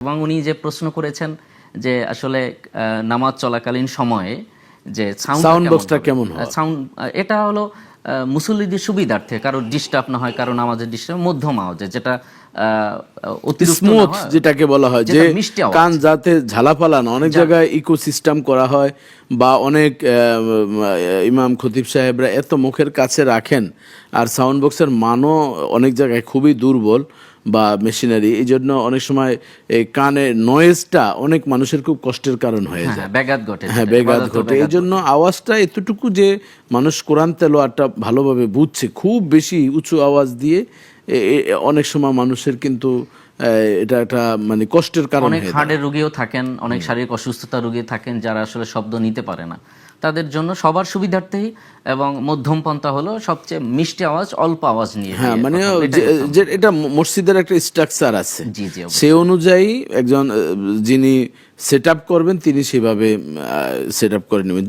এবং উনি যে প্রশ্ন করেছেন যে আসলে নামাজ চলাকালীন সময়ে যে সাউন্ড Sound box টা কেমন সাউন্ড এটা হলো মুসল্লিদের সুবিধার্থে কারও ডিস্টার্ব না হয় কারও নামাজের ডিস্টার্ব মধ্যম আওয়াজে যেটা না স্মুথ যেটাকে বলা হয় যে। কান যাতে ঝালাপালা না অনেক জায়গায় ইকোসিস্টেম করা হয় বা অনেক ইমাম খতিব সাহেবরা এত মুখের কাছে রাখেন আর সাউন্ড বক্সের মানও অনেক জায়গায় খুবই দুর্বল। বা মেশিনারি এই জন্য অনেক সময় এই কানে নয়েজটা অনেক মানুষের খুব কষ্টের কারণ হয়ে যায়। হ্যাঁ ব্যাঘাত ঘটে হ্যাঁ ব্যাঘাত ঘটে। এই জন্য আওয়াজটা এতটুকু যে মানুষ কোরআন তেলোয়ারটা ভালোভাবে বুঝছে খুব বেশি উঁচু আওয়াজ দিয়ে অনেক সময় মানুষের কিন্তু এটা একটা মানে কষ্টের কারণ অনেক। হার্টের রোগীও থাকেন অনেক শারীরিক অসুস্থতা রোগী থাকেন যারা আসলে শব্দ নিতে পারে না। তাদের জন্য সবার সুবিধার্থেই এবং মধ্যম পন্থা হলো সবচেয়ে মিষ্টি আওয়াজ অল্প আওয়াজ নিয়ে হ্যাঁ মানে যে- এটা মসজিদের একটা স্ট্রাকচার আছে। জি জি সে অনুযায়ী একজন যিনি সেট করবেন তিনি সেভাবে সেট করে নেবেন।